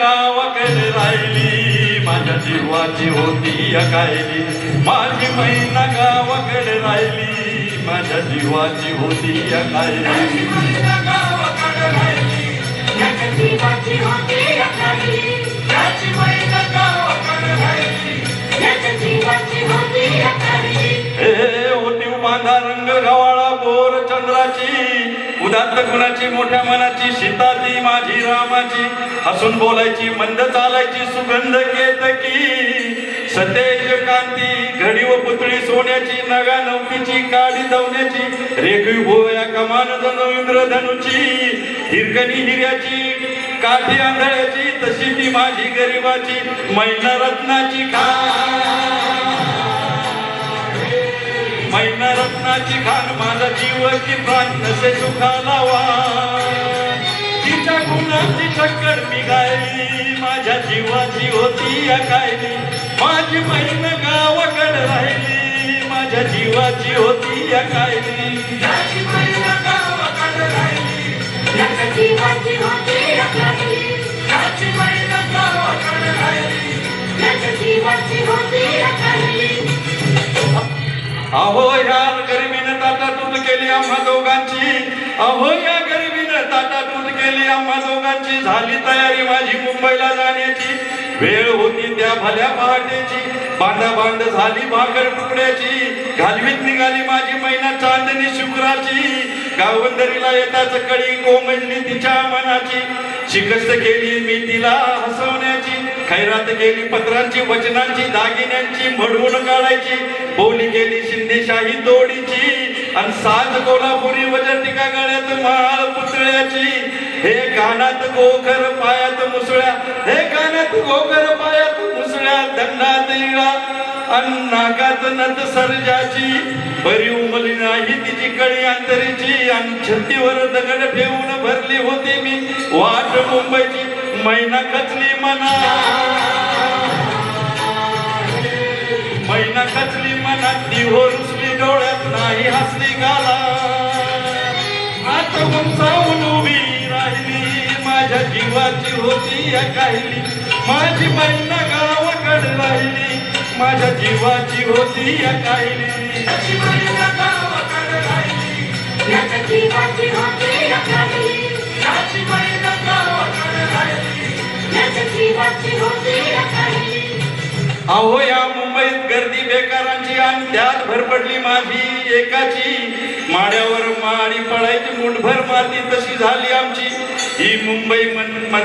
गावाकडे राहिली. माझ्या जीवाची होती अकायली माझी मैना गावाकडे राहिली. माझ्या जीवाची होती अकायली हे होती बांधा रंग गवाळा बोर चंद्राची. उदात्त गुणाची मोठ्या मनाची सीता ती माझी रामाची हसून बोलायची मंद चालायची सुगंध केतकी सतेज कांती घडी व पुतळी सोन्याची नव्या नवतीची काडी दवण्याची रेखी भोया कमान जणू इंद्रधनुची हिरकणी हिऱ्याची काठी आंधळ्याची तशी ती माझी गरिबाची मैना रत्नाची खा रत्नाची खान माझा जीव की प्राण नसे सुखाला वा तिच्या गुणाची चक्कर गायली माझ्या जीवाची होती या कायली माझी मैन गावाकडे राहिली माझ्या जीवाची होती या कायली अहो या गरिबीनं ताटातूट केली आम्हा दोघांची. अहो या गरिबीनं ताटातूट केली आम्हा दोघांची. झाली तयारी माझी मुंबईला जाण्याची. वेळ होती त्या भल्या पहाटेची. बांधा बांध झाली भाकर तुकड्याची. घालवीत निघाली माझी महिना चांदणी शुक्राची. गावंदरीला येताच कळी कोमजली तिच्या मनाची. शिकस्त केली मी तिला हसवण्याची. खैरात केली पत्रांची वचनांची दागिन्यांची म्हणून काढायची. बोली केली शिंदेशाही दोडीची. आणि सात कोल्हापुरी वजन टिका गाण्यात माळ पुतळ्याची. हे कानात गोखर पायात मुसळ्या. हे कानात गोखर पायात मुसळ्या. दंडात इळा आणि नाकात नत सर्जाची बरी उमली नाही तिची कळी अंतरीची. आणि छत्तीवर दगड ठेवून भरली होती मी. वाट मुंबईची मैना खचली मना. मैना खचली मना. ती हसली गाला. आता उंचावून उभी राहिली. माझ्या जीवाची होती काहिली माझी मैना गावाकडे राहिली. माझ्या जीवाची होती या काहिली अहो या मुंबईत गर्दी बेकारांची आणि त्यात भरपडली माझी एकाची. माड्यावर माडी पडायची मुठभर माती तशी झाली आमची. ही मुंबई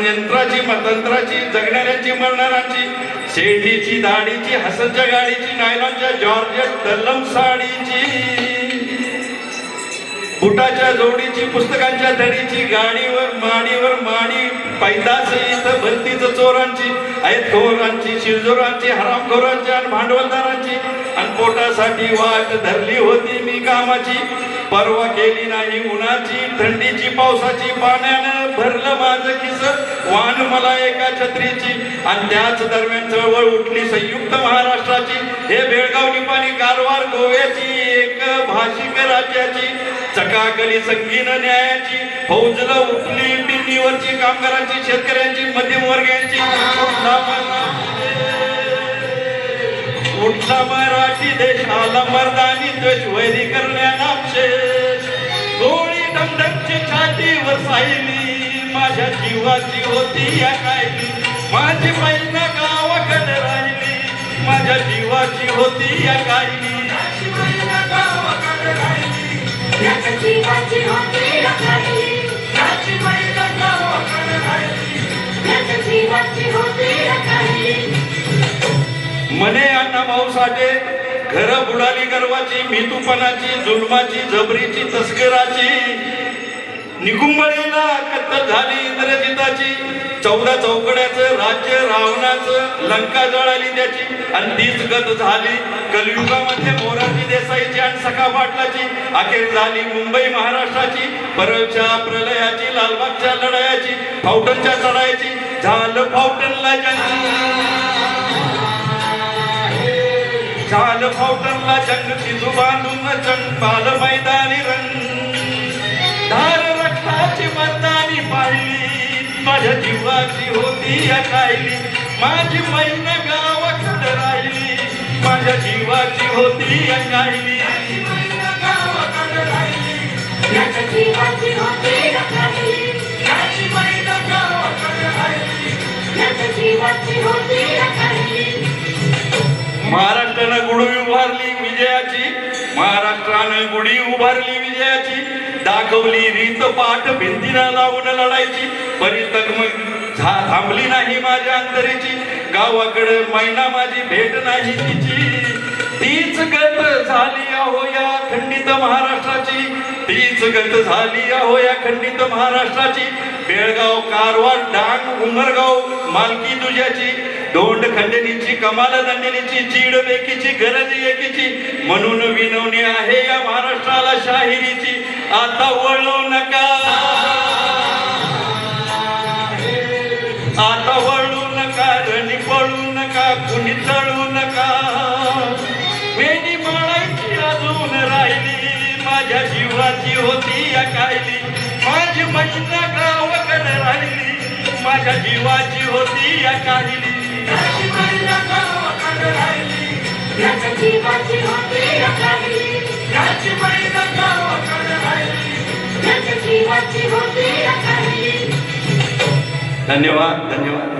यंत्राची मतंत्राची जगणाऱ्यांची मरणाऱ्यांची. शेठीची धाडीची हसनच्या गाडीची नायलॉनच्या जॉर्जेट तल्लम साडीची. बुटाच्या जोडीची पुस्तकांच्या धडीची गाडीवर माडीवर माडी पैदासी इथं भलतीच चोरांची ऐतखोरांची शिरजोरांची हरामखोरांची आणि भांडवलदारांची. आणि पोटासाठी वाट धरली होती मी कामाची. परवा केली नाही उन्हाची थंडीची पावसाची पाण्यानं भरलं माझं किस वाण मला एका छत्रीची. आणि त्याच दरम्यान चळवळ उठली संयुक्त महाराष्ट्राची. हे बेळगाव निपाणी कारवार गोव्याची एक भाषिक राज्याची. चकाकली संगीन न्यायाची फौजला उठली बिन्नीवरची कामगारांची शेतकऱ्यांची मध्यम वर्गांची. उठला मराठी देश आला मर्दानी द्वेष वैरीकरण्या शेष गोळी दमदमची छातीवर सायली माझ्या जीवाची होती या कायली. माझी महिना गावाकडे राहिली माझ्या जीवाची होती या कायली. मने अण्णा भाऊ साठे घर बुडाली गर्वाची मितूपणाची जुलमाची जबरीची तस्कराची. निकुंबळीला कत्तल झाली इंद्रजिताची. चौदा चौकड्याचं राज्य रावणाचं लंका जळाली त्याची आणि तीच गत झाली. कलियुगामध्ये मोरारजी देसाईची आणि सखा पाटलाची अखेर झाली मुंबई महाराष्ट्राची. परळच्या प्रलयाची लालबागच्या लढायाची फाउटनच्या चढायची. झालं फाउटनला जंग झालं फाउटनला जंग तिथू बांधून चंपाल मैदानी जीवाची होती या कायली माझी मैन गावाकडे राहिली. माझ्या जीवाची होती कायली महाराष्ट्रानं गुढी उभारली विजयाची. महाराष्ट्रानं गुढी उभारली विजयाची. दाखवली रीत पाठ भिंतीला लावून लढायची. झा थांबली नाही माझ्या अंतरीची. गावाकडे मैना माझी भेट नाही तिची. तीच गत झाली अहो या खंडित महाराष्ट्राची. तीच गत झाली अहो या खंडित महाराष्ट्राची. बेळगाव कारवार डांग उमरगाव मालकी तुझ्याची दोंड खंडणीची कमाल दंडणीची चीड बेकीची गरज एकीची. म्हणून विनवणी आहे या महाराष्ट्राला शाहिरीची. आता वळू नका. आता वळू नका रणी पळू नका कुणी तळू नका. मेनी माळायची अजून राहिली माझ्या जीवाची होती या कायली. माझी महिना गावाकडे राहिली माझ्या जीवाची होती या कायली. माझ्या जीवाची होती धन्यवाद धन्यवाद